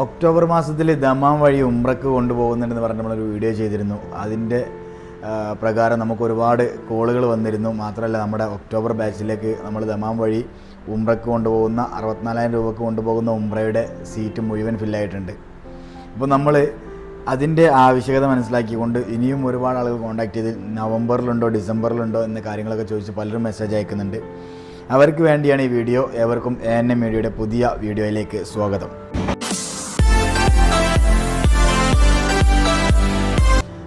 October മാസത്തിൽ Dammam വഴി ഉംറക്ക് കൊണ്ടുപോകുന്നുണ്ടെന്ന് പറഞ്ഞ് നമ്മളൊരു വീഡിയോ ചെയ്തിരുന്നു. അതിന്റെ പ്രകാരം നമുക്ക് ഒരുപാട് കോളുകൾ വന്നിരുന്നു. മാത്രമല്ല നമ്മുടെ ഒക്ടോബർ ബാച്ചിലേക്ക് നമ്മൾ ദമാം വഴി ഉംറക്ക് കൊണ്ടുപോകുന്ന അറുപത്തിനാലായിരം രൂപക്ക് കൊണ്ടുപോകുന്ന ഉംറയുടെ സീറ്റ് മുഴുവൻ ഫില്ലായിട്ടുണ്ട്. അപ്പോൾ നമ്മൾ അതിന്റെ ആവശ്യകത മനസ്സിലാക്കിക്കൊണ്ട് ഇനിയും ഒരുപാട് ആളുകൾ കോൺടാക്ട് ചെയ്ത് നവംബറിലുണ്ടോ ഡിസംബറിലുണ്ടോ എന്ന കാര്യങ്ങളൊക്കെ ചോദിച്ച് പലരും മെസ്സേജ് അയക്കുന്നുണ്ട്. അവർക്ക് വേണ്ടിയാണ് ഈ വീഡിയോ. ഏവർക്കും എ എൻ എം മീഡിയയുടെ പുതിയ വീഡിയോയിലേക്ക് സ്വാഗതം.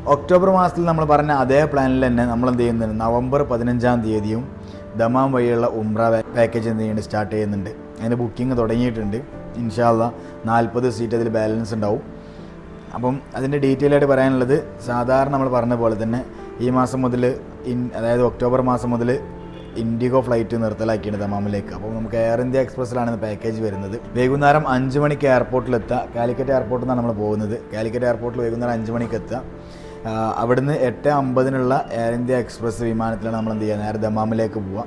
ഒക്ടോബർ മാസത്തിൽ നമ്മൾ പറഞ്ഞ അതേ പ്ലാനിൽ തന്നെ നമ്മൾ എന്ത് ചെയ്യുന്നുണ്ട്? നവംബർ പതിനഞ്ചാം തീയതിയും ദമാം വഴിയുള്ള ഉംറ പാക്കേജ് എന്ത് ചെയ്യുന്നുണ്ട്? സ്റ്റാർട്ട് ചെയ്യുന്നുണ്ട്. അതിന്റെ ബുക്കിംഗ് തുടങ്ങിയിട്ടുണ്ട്. ഇൻഷാല്ല നാൽപ്പത് സീറ്റ് അതിൽ ബാലൻസ് ഉണ്ടാവും. അപ്പം അതിന്റെ ഡീറ്റെയിൽ ആയിട്ട് പറയാനുള്ളത് സാധാരണ നമ്മൾ പറഞ്ഞ പോലെ തന്നെ ഈ മാസം മുതൽ ഇൻ അതായത് ഒക്ടോബർ മാസം മുതൽ ഇൻഡിഗോ ഫ്ലൈറ്റ് നിർത്തലാക്കിയാണ് ദമാമിലേക്ക്. അപ്പോൾ നമുക്ക് എയർ ഇന്ത്യ എക്സ്പ്രസ്സിലാണ് പാക്കേജ് വരുന്നത്. വൈകുന്നേരം അഞ്ച് മണിക്ക് എയർപോർട്ടിലെത്തുക കാലിക്കറ്റ് എയർപോർട്ടിൽ നിന്നാണ് നമ്മൾ പോകുന്നത്. കാലിക്കറ്റ് എയർപോർട്ടിൽ വൈകുന്നേരം അഞ്ച് മണിക്ക് എത്തുക. ആ, അവിടുന്ന് എട്ട് അമ്പതിനുള്ള എയർ ഇന്ത്യ എക്സ്പ്രസ് വിമാനത്തിലാണ് നമ്മൾ എന്ത് ചെയ്യുക? നേരെ ദമാമിലേക്ക് പോവുക.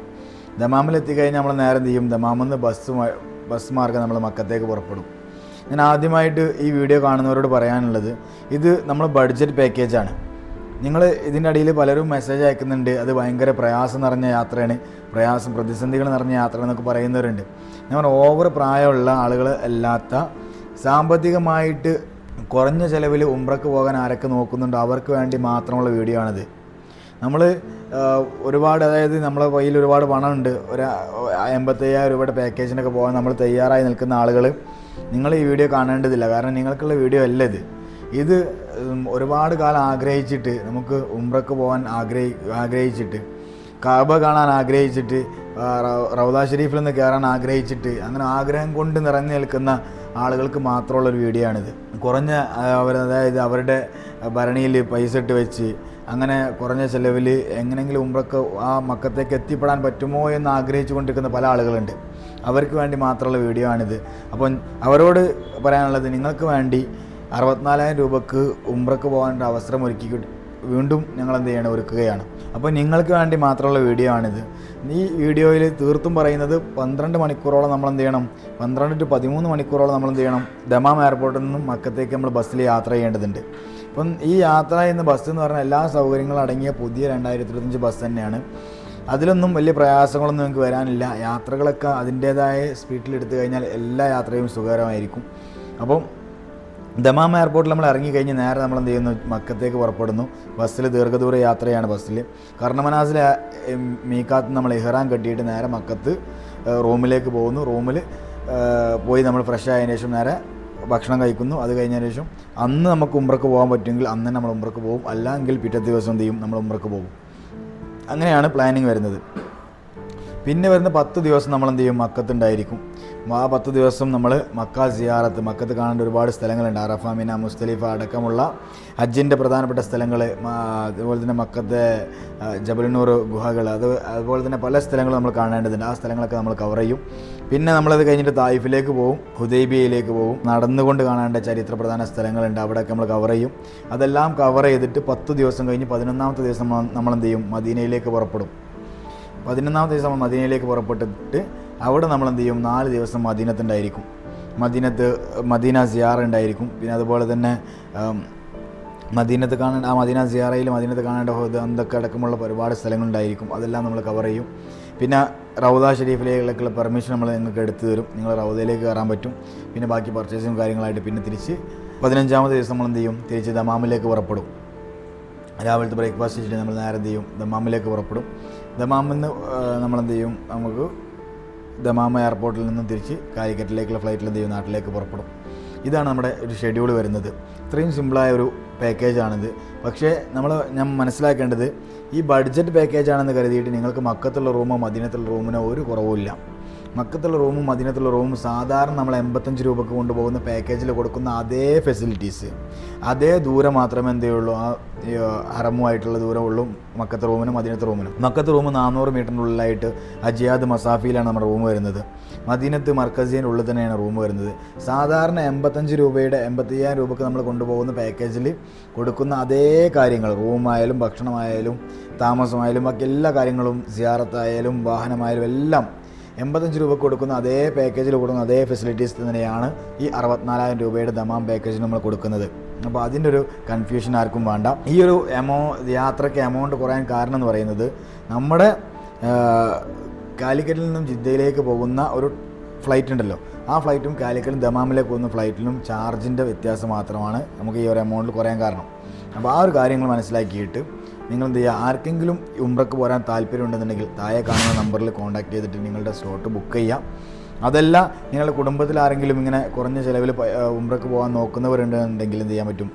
ദമാമിൽ എത്തിക്കഴിഞ്ഞാൽ നമ്മൾ നേരെ എന്ത് ചെയ്യും? ദമാമിൽ നിന്ന് ബസ് ബസ് മാർഗം നമ്മൾ മക്കത്തേക്ക് പുറപ്പെടും. ഞാൻ ആദ്യമായിട്ട് ഈ വീഡിയോ കാണുന്നവരോട് പറയാനുള്ളത് ഇത് നമ്മൾ ബഡ്ജറ്റ് പാക്കേജാണ് നിങ്ങൾ ഇതിന്റെ അടിയിൽ പലരും മെസ്സേജ് അയക്കുന്നുണ്ട് അത് ഭയങ്കര പ്രയാസം നിറഞ്ഞ യാത്രയാണ്. പ്രയാസം പ്രതിസന്ധികൾ നിറഞ്ഞ യാത്ര എന്നൊക്കെ പറയുന്നവരുണ്ട്. ഞാൻ ഓവർ പ്രായമുള്ള ആളുകൾ അല്ലാത്ത സാമ്പത്തികമായിട്ട് കുറഞ്ഞ ചിലവിൽ ഉംറക്ക് പോകാൻ ആരൊക്കെ നോക്കുന്നുണ്ടോ അവർക്ക് വേണ്ടി മാത്രമുള്ള വീഡിയോ ആണിത്. നമ്മൾ ഒരുപാട് അതായത് നമ്മളെ കയ്യിൽ ഒരുപാട് പണമുണ്ട്. ഒരു എൺപത്തയ്യായിരം രൂപയുടെ പാക്കേജിനൊക്കെ പോകാൻ നമ്മൾ തയ്യാറായി നിൽക്കുന്ന ആളുകൾ നിങ്ങൾ ഈ വീഡിയോ കാണേണ്ടതില്ല. കാരണം നിങ്ങൾക്കുള്ള വീഡിയോ അല്ല ഇത്. ഇത് ഒരുപാട് കാലം ആഗ്രഹിച്ചിട്ട് നമുക്ക് ഉംറക്ക് പോകാൻ ആഗ്രഹി ആഗ്രഹിച്ചിട്ട് കാബ കാണാൻ ആഗ്രഹിച്ചിട്ട് റൗദാ ഷെരീഫിൽ നിന്ന് കയറാൻ ആഗ്രഹിച്ചിട്ട് അങ്ങനെ ആഗ്രഹം കൊണ്ട് നിറഞ്ഞു നിൽക്കുന്ന ആളുകൾക്ക് മാത്രമുള്ള ഒരു വീഡിയോ ആണിത് കുറഞ്ഞ അവർ അതായത് അവരുടെ ഭരണിയിൽ പൈസ ഇട്ട് വെച്ച് അങ്ങനെ കുറഞ്ഞ ചിലവിൽ എങ്ങനെയെങ്കിലും ഉമ്രക്ക് ആ മക്കത്തേക്ക് എത്തിപ്പെടാൻ പറ്റുമോ എന്ന് ആഗ്രഹിച്ചു കൊണ്ടിരിക്കുന്ന പല ആളുകളുണ്ട്. അവർക്ക് വേണ്ടി മാത്രമുള്ള വീഡിയോ ആണിത് അപ്പം അവരോട് പറയാനുള്ളത് നിങ്ങൾക്ക് വേണ്ടി അറുപത്തിനാലായിരം രൂപക്ക് ഉമ്രക്ക് പോകാനുള്ള അവസരം ഒരുക്കി വീണ്ടും ഞങ്ങൾ എന്ത് ചെയ്യണം? ഒരുക്കുകയാണ്. അപ്പോൾ നിങ്ങൾക്ക് വേണ്ടി മാത്രമുള്ള വീഡിയോ ആണിത്. ഈ വീഡിയോയിൽ തീർത്തും പറയുന്നത് പന്ത്രണ്ട് മണിക്കൂറോളം നമ്മൾ എന്ത് ചെയ്യണം? പന്ത്രണ്ട് ടു പതിമൂന്ന് മണിക്കൂറോളം നമ്മൾ എന്ത് ചെയ്യണം? ദമാം എയർപോർട്ടിൽ നിന്നും മക്കത്തേക്ക് നമ്മൾ ബസ്സിൽ യാത്ര ചെയ്യേണ്ടതുണ്ട്. അപ്പം ഈ യാത്ര എന്ന ബസ് എന്ന് പറഞ്ഞാൽ എല്ലാ സൗകര്യങ്ങളും അടങ്ങിയ പുതിയ രണ്ടായിരത്തി ഇരുപത്തഞ്ച് ബസ് തന്നെയാണ്. അതിലൊന്നും വലിയ പ്രയാസങ്ങളൊന്നും നിങ്ങൾക്ക് വരാനില്ല. യാത്രകളൊക്കെ അതിന്റേതായ സ്പീഡിൽ എടുത്തു കഴിഞ്ഞാൽ എല്ലാ യാത്രയും സുഖകരമായിരിക്കും. അപ്പം ദമാം എയർപോർട്ടിൽ നമ്മൾ ഇറങ്ങിക്കഴിഞ്ഞ് നേരെ നമ്മൾ എന്ത് ചെയ്യുന്നു? മക്കത്തേക്ക് പുറപ്പെടുന്നു. ബസ്സിൽ ദീർഘദൂര യാത്രയാണ് ബസ്സിൽ. കർണമനാസിലെ മീക്കാത്ത് നമ്മൾ ഇഹ്റാൻ കെട്ടിയിട്ട് നേരെ മക്കത്ത് റൂമിലേക്ക് പോകുന്നു. റൂമിൽ പോയി നമ്മൾ ഫ്രഷ് ആയതിനു ശേഷം നേരെ ഭക്ഷണം കഴിക്കുന്നു. അത് കഴിഞ്ഞതിന് ശേഷം അന്ന് നമുക്ക് ഉമ്രക്ക് പോകാൻ പറ്റുമെങ്കിൽ അന്ന് തന്നെ നമ്മൾ ഉമ്രക്ക് പോകും. അല്ലെങ്കിൽ പിറ്റത്തെ ദിവസം എന്ത് ചെയ്യും? നമ്മൾ ഉമ്രക്ക് പോകും. അങ്ങനെയാണ് പ്ലാനിങ് വരുന്നത്. പിന്നെ വരുന്ന പത്ത് ദിവസം നമ്മൾ എന്ത് ചെയ്യും? മക്കത്തുണ്ടായിരിക്കും ആ പത്ത് ദിവസം നമ്മൾ മക്ക സിയാറത്ത് മക്കത്ത് കാണേണ്ട ഒരുപാട് സ്ഥലങ്ങളുണ്ട്. അറഫ മിന മുസ്തലിഫ അടക്കമുള്ള ഹജ്ജിന്റെ പ്രധാനപ്പെട്ട സ്ഥലങ്ങൾ അതുപോലെ തന്നെ മക്കത്തെ ജബലിനൂർ ഗുഹകൾ അത് അതുപോലെ തന്നെ പല സ്ഥലങ്ങളും നമ്മൾ കാണേണ്ടതുണ്ട്. ആ സ്ഥലങ്ങളൊക്കെ നമ്മൾ കവർ ചെയ്യും. പിന്നെ നമ്മളത് കഴിഞ്ഞിട്ട് തായിഫിലേക്ക് പോകും ഹുദൈബിയയിലേക്ക് പോകും. നടന്നുകൊണ്ട് കാണേണ്ട ചരിത്ര പ്രധാന സ്ഥലങ്ങളുണ്ട്. അവിടെയൊക്കെ നമ്മൾ കവർ ചെയ്യും. അതെല്ലാം കവർ ചെയ്തിട്ട് പത്ത് ദിവസം കഴിഞ്ഞ് പതിനൊന്നാമത്തെ ദിവസം നമ്മൾ എന്ത് ചെയ്യും? മദീനയിലേക്ക് പുറപ്പെടും. പതിനൊന്നാമത്തെ ദിവസം നമ്മൾ മദീനയിലേക്ക് പുറപ്പെട്ടിട്ട് അവിടെ നമ്മൾ എന്ത് ചെയ്യും? നാല് ദിവസം മദീനത്തുണ്ടായിരിക്കും മദീനത്ത് മദീന സിയാറ ഉണ്ടായിരിക്കും. പിന്നെ അതുപോലെ തന്നെ മദീനത്ത് കാണേണ്ട ആ മദീന സിയാറയിൽ മദീനത്ത് കാണേണ്ട എന്തൊക്കെ അടക്കമുള്ള ഒരുപാട് സ്ഥലങ്ങളുണ്ടായിരിക്കും അതെല്ലാം നമ്മൾ കവർ ചെയ്യും. പിന്നെ റൗദ ഷെരീഫിലേക്കുള്ള പെർമിഷൻ നമ്മൾ നിങ്ങൾക്ക് എടുത്തു തരും. നിങ്ങൾ റൗദയിലേക്ക് കയറാൻ പറ്റും. പിന്നെ ബാക്കി പർച്ചേസും കാര്യങ്ങളായിട്ട് പിന്നെ തിരിച്ച് പതിനഞ്ചാമത്തെ ദിവസം നമ്മൾ എന്ത് ചെയ്യും? തിരിച്ച് ദമാമിലേക്ക് പുറപ്പെടും. രാവിലത്തെ ബ്രേക്ക്ഫാസ്റ്റ് ചെയ്തിട്ട് നമ്മൾ നേരെ എന്ത് ചെയ്യും? ദമാമിലേക്ക് പുറപ്പെടും. ദമാമിൽ നിന്ന് നമ്മൾ എന്ത് ചെയ്യും? നമുക്ക് ദമാമ എയർപോർട്ടിൽ നിന്നും തിരിച്ച് കാലിക്കറ്റിലേക്കുള്ള ഫ്ലൈറ്റിൽ എന്ത് ചെയ്യും? നാട്ടിലേക്ക് പുറപ്പെടും. ഇതാണ് നമ്മുടെ ഒരു ഷെഡ്യൂൾ വരുന്നത്. ഇത്രയും സിമ്പിളായ ഒരു പാക്കേജാണിത് പക്ഷേ നമ്മൾ ഞാൻ മനസ്സിലാക്കേണ്ടത് ഈ ബഡ്ജറ്റ് പാക്കേജാണെന്ന് കരുതിയിട്ട് നിങ്ങൾക്ക് മക്കത്തുള്ള റൂമോ മദീനത്തുള്ള റൂമിനോ ഒരു കുറവുമില്ല. മക്കത്തുള്ള റൂമും മദീനത്തുള്ള റൂമും സാധാരണ നമ്മൾ എൺപത്തഞ്ച് രൂപക്ക് കൊണ്ടുപോകുന്ന പാക്കേജിൽ കൊടുക്കുന്ന അതേ ഫെസിലിറ്റീസ് അതേ ദൂരം മാത്രമേ എന്തേ ഉള്ളൂ ആ ഹറമുമായിട്ടുള്ള ദൂരമുള്ളൂ മക്കത്ത് റൂമിനും മദീനത്ത് റൂമിനും. മക്കത്ത് റൂം നാനൂറ് മീറ്ററിനുള്ളിലായിട്ട് അജിയാദ് മസാഫിയിലാണ് നമ്മുടെ റൂം വരുന്നത്. മദീനത്ത് മർക്കസിന്റെ ഉള്ളിൽ തന്നെയാണ് റൂം വരുന്നത്. സാധാരണ എൺപത്തഞ്ച് രൂപയുടെ എൺപത്തയ്യായിരം രൂപക്ക് നമ്മൾ കൊണ്ടുപോകുന്ന പാക്കേജിൽ കൊടുക്കുന്ന അതേ കാര്യങ്ങൾ റൂമായാലും ഭക്ഷണമായാലും താമസമായാലും ബാക്കി എല്ലാ കാര്യങ്ങളും സിയാറത്തായാലും വാഹനമായാലും എല്ലാം എൺപത്തഞ്ച് രൂപ കൊടുക്കുന്ന അതേ പാക്കേജിൽ കൊടുക്കുന്ന അതേ ഫെസിലിറ്റീസ് തന്നെയാണ് ഈ അറുപത്തിനാലായിരം രൂപയുടെ ദമാം പാക്കേജ് നമ്മൾ കൊടുക്കുന്നത്. അപ്പോൾ അതിന്റെ ഒരു കൺഫ്യൂഷൻ ആർക്കും വേണ്ട. ഈ ഒരു എമൗ യാത്രയ്ക്ക് എമൗണ്ട് കുറയാൻ കാരണം എന്ന് പറയുന്നത് നമ്മുടെ കാലിക്കറ്റിൽ നിന്നും ജിദ്ദയിലേക്ക് പോകുന്ന ഒരു ഫ്ലൈറ്റ് ഉണ്ടല്ലോ. ആ ഫ്ലൈറ്റും കാലിക്കറ്റും ദമാമിലേക്ക് പോകുന്ന ഫ്ലൈറ്റിലും ചാർജിന്റെ വ്യത്യാസം മാത്രമാണ് നമുക്ക് ഈ ഒരു എമൗണ്ടിൽ കുറയാൻ കാരണം. അപ്പോൾ ആ ഒരു കാര്യങ്ങൾ മനസ്സിലാക്കിയിട്ട് നിങ്ങൾ എന്ത് ചെയ്യുക? ആർക്കെങ്കിലും ഉംറക്ക് പോരാൻ താല്പര്യമുണ്ടെന്നുണ്ടെങ്കിൽ താഴെ കാണുന്ന നമ്പറിൽ കോൺടാക്ട് ചെയ്തിട്ട് നിങ്ങളുടെ സ്ലോട്ട് ബുക്ക് ചെയ്യാം അതല്ല നിങ്ങളുടെ കുടുംബത്തിൽ ആരെങ്കിലും ഇങ്ങനെ കുറഞ്ഞ ചിലവിൽ ഉംറക്ക് പോകാൻ നോക്കുന്നവരുണ്ടെന്നുണ്ടെങ്കിൽ എന്ത് ചെയ്യാൻ പറ്റും?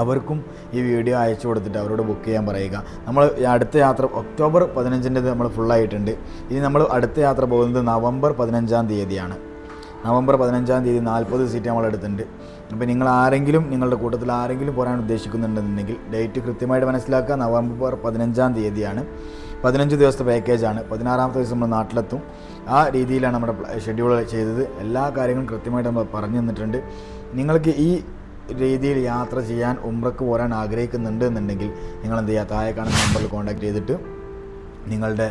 അവർക്കും ഈ വീഡിയോ അയച്ചു കൊടുത്തിട്ട് അവരോട് ബുക്ക് ചെയ്യാൻ പറയുക. നമ്മൾ അടുത്ത യാത്ര ഒക്ടോബർ പതിനഞ്ചിന്റെ നമ്മൾ ഫുള്ളായിട്ടുണ്ട് ഇനി നമ്മൾ അടുത്ത യാത്ര പോകുന്നത് നവംബർ പതിനഞ്ചാം തീയതിയാണ്. നവംബർ പതിനഞ്ചാം തീയതി നാൽപ്പത് സീറ്റ് നമ്മൾ എടുത്തിട്ടുണ്ട് അപ്പോൾ നിങ്ങൾ ആരെങ്കിലും നിങ്ങളുടെ കൂട്ടത്തിൽ ആരെങ്കിലും പോരാൻ ഉദ്ദേശിക്കുന്നുണ്ടെന്നുണ്ടെങ്കിൽ ഡേറ്റ് കൃത്യമായിട്ട് മനസ്സിലാക്കുക. നവംബർ പതിനഞ്ചാം തീയതിയാണ്. പതിനഞ്ച് ദിവസത്തെ പാക്കേജാണ് പതിനാറാമത്തെ ദിവസം നമ്മൾ നാട്ടിലെത്തും. ആ രീതിയിലാണ് നമ്മുടെ ഷെഡ്യൂൾ ചെയ്തത്. എല്ലാ കാര്യങ്ങളും കൃത്യമായിട്ട് നമ്മൾ പറഞ്ഞു തന്നിട്ടുണ്ട്. നിങ്ങൾക്ക് ഈ രീതിയിൽ യാത്ര ചെയ്യാൻ ഉമ്രക്ക് പോരാൻ ആഗ്രഹിക്കുന്നുണ്ട് എന്നുണ്ടെങ്കിൽ നിങ്ങൾ എന്ത് ചെയ്യുക? താഴെ കാണുന്ന നമ്പറിൽ കോൺടാക്ട് ചെയ്തിട്ട് നിങ്ങളുടെ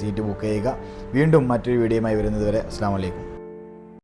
സീറ്റ് ബുക്ക് ചെയ്യുക. വീണ്ടും മറ്റൊരു വീഡിയോയുമായി വരുന്നത് വരെ അസ്സാം വലൈക്കും